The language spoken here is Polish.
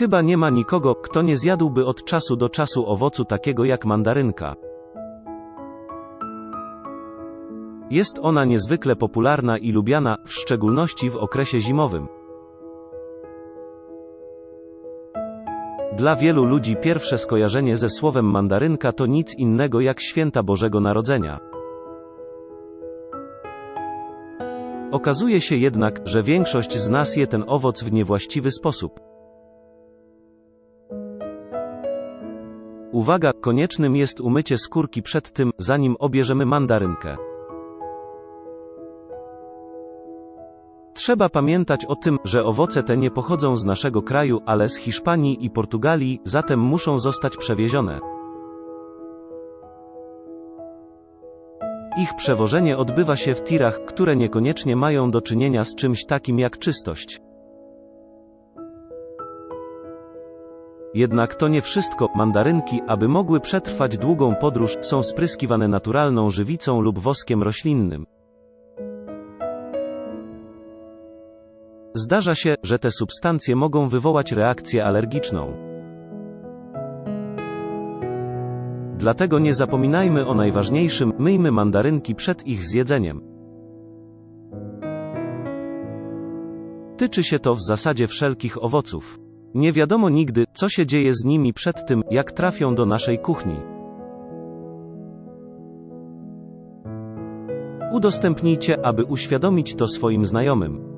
Chyba nie ma nikogo, kto nie zjadłby od czasu do czasu owocu takiego jak mandarynka. Jest ona niezwykle popularna i lubiana, w szczególności w okresie zimowym. Dla wielu ludzi pierwsze skojarzenie ze słowem mandarynka to nic innego jak święta Bożego Narodzenia. Okazuje się jednak, że większość z nas je ten owoc w niewłaściwy sposób. Uwaga, koniecznym jest umycie skórki przed tym, zanim obierzemy mandarynkę. Trzeba pamiętać o tym, że owoce te nie pochodzą z naszego kraju, ale z Hiszpanii i Portugalii, zatem muszą zostać przewiezione. Ich przewożenie odbywa się w tirach, które niekoniecznie mają do czynienia z czymś takim jak czystość. Jednak to nie wszystko. Mandarynki, aby mogły przetrwać długą podróż, są spryskiwane naturalną żywicą lub woskiem roślinnym. Zdarza się, że te substancje mogą wywołać reakcję alergiczną. Dlatego nie zapominajmy o najważniejszym, myjmy mandarynki przed ich zjedzeniem. Tyczy się to w zasadzie wszelkich owoców. Nie wiadomo nigdy, co się dzieje z nimi przed tym, jak trafią do naszej kuchni. Udostępnijcie, aby uświadomić to swoim znajomym.